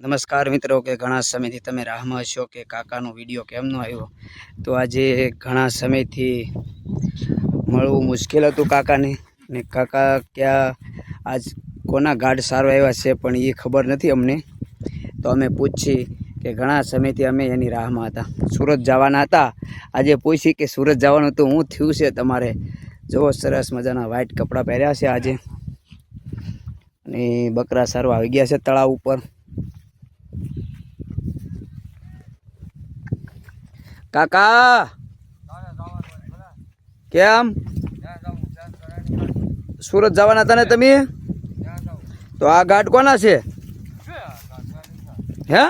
નમસ્કાર મિત્રો, કે ઘણા સમયથી તમે રાહમાં છો, કે કાકાનો વીડિયો કેમ નો આવ્યો? તો આજે ઘણા સમયથી મળવું મુશ્કેલ હતું કાકાને. ને કાકા ક્યાં, આજ કોના ગાઢ સારો આવ્યા છે, પણ એ ખબર નથી અમને. તો અમે પૂછી કે ઘણા સમયથી અમે એની રાહમાં હતા. સુરત જવાના હતા. આજે પૂછી કે સુરત જવાનું તો હું થયું છે તમારે? જુઓ, સરસ મજાના વ્હાઇટ કપડાં પહેર્યા છે આજે. અને બકરા સારો આવી ગયા છે તળાવ ઉપર. કાકા! કેમ? સુરત જવાના હતા ને તમે? તો આ ગાઢ કોના છે? હે?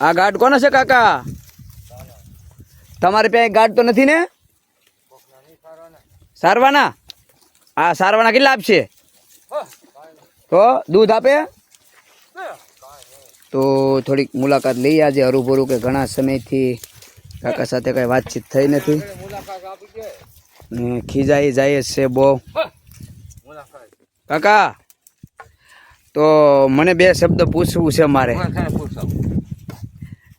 આ ગાઢ કોના છે કાકા? તમારે ત્યાં ગાઢ તો નથી ને? સારવાના? આ સારવાના કેટલા આપશે? તો દૂધ આપે? તો થોડીક મુલાકાત લઈએ આજે હરુભરું કે ઘણા સમયથી કાકા સાથે કઈ વાતચીત થઈ નથી. ખીજાઈ જાય છે બહુ. કાકા તો મને બે શબ્દ પૂછવું છે મારે.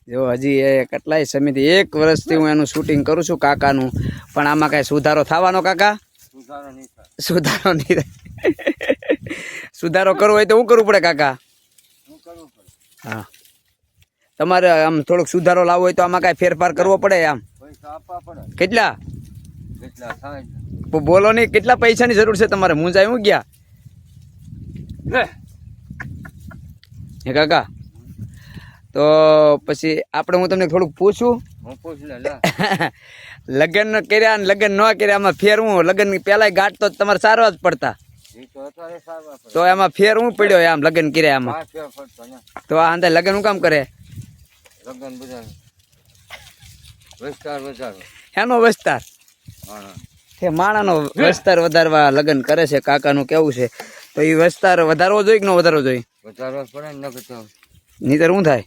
જો હજી એ કેટલાય સમયથી એક વર્ષથી હું એનું શૂટિંગ કરું છું કાકાનું. પણ આમાં કાંઈ સુધારો થવાનો કાકા? સુધારો નહીં. સુધારો કરવો હોય તો શું કરવું પડે કાકા? હા. તમારે આમ થોડોક સુધારો લાવવો હોય તો આમાં કાંઈ ફેરફાર કરવો પડે આમ. કેટલા? બોલો નહીં કેટલા પૈસાની જરૂર છે તમારે? મુંજાય હું ગયા? હે. કાકા. તો પછી આપણે હું તમને થોડુંક પૂછું? લગ્ન કર્યા ને લગ્ન ન કર્યા આમાં ફેર હું લગ્ન પેલા ગાંઠ તો તમારે સારવા જ પડતા. તો એમાં ફેર હું પડ્યો આમ લગ્ન કર્યા આમાં તો આ અંદર લગ્ન હું કામ કરે? એનો વિસ્તાર? કે માણાનો વિસ્તાર વધારવા લગ્ન કરે છે કાકાનું કેવું છે? તો એ વિસ્તાર વધારવો જોઈએ કે ન વધારવો જોઈએ? નહીતર શું થાય?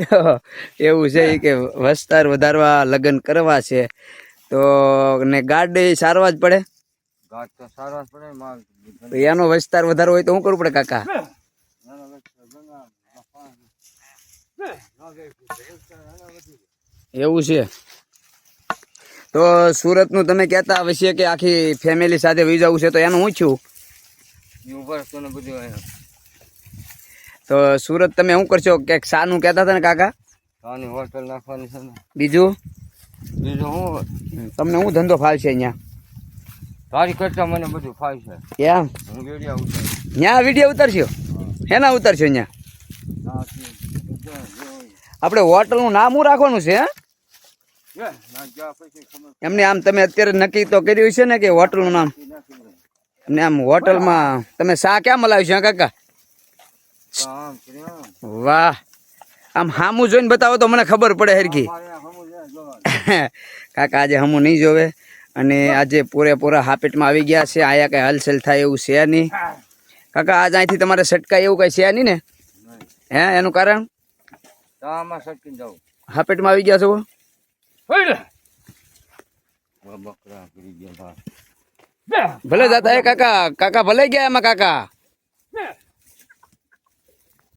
એવું છે કે વિસ્તાર વધારવા લગ્ન કરવા છે. તો ને ગાડી સારવા જ પડે? તો એનો વિસ્તાર વધારવો હોય તો શું કરવું પડે કાકા? એવું છે. તો સુરતનું તમે કહેતા હશે કે આખી ફેમિલી સાથે વહી જવું છે તો એનું હું છું? તો સુરત તમે શું કરશો? કે શાનું કહેતા હતા ને કાકા? હોટલ નાખવાની છે બીજું? બીજું હું તમને શું ધંધો ફાવશે અહીંયા? તારી કરતા મને બધું ફાવશે કેમ હું વીડિયો ઉઠે ત્યાં વીડિયો ઉતરશો? હેના ઉતરશો અહીંયા? આપણે હોટલનું નામ શું રાખવાનું છે હે? એમને આમ તમે અત્યારે નક્કી તો કર્યું છે ને કે હોટલનું નામ? એમને આમ હોટલમાં તમે શા ક્યાં મલાવ્યું છે હા કાકા? વાહ. આમ હામું જોઈને બતાવો તો મને ખબર પડે હરખી. કાકા આજે હમું નહીં જોવે. અને આજે પૂરેપૂરા હાપેટમાં આવી ગયા છે. આયા કઈ હલચલ થાય એવું છે નહીં. કાકા આજ અહીંથી તમારે સટકાય એવું કઈ છે નહીં ને? હે એનું કારણ? આમાં સટકી જાઉં. હાપેટમાં આવી ગયા છો? બકરા કરી ગયા ભલે જતા હે કાકા. કાકા ભલે ગયા એમાં કાકા?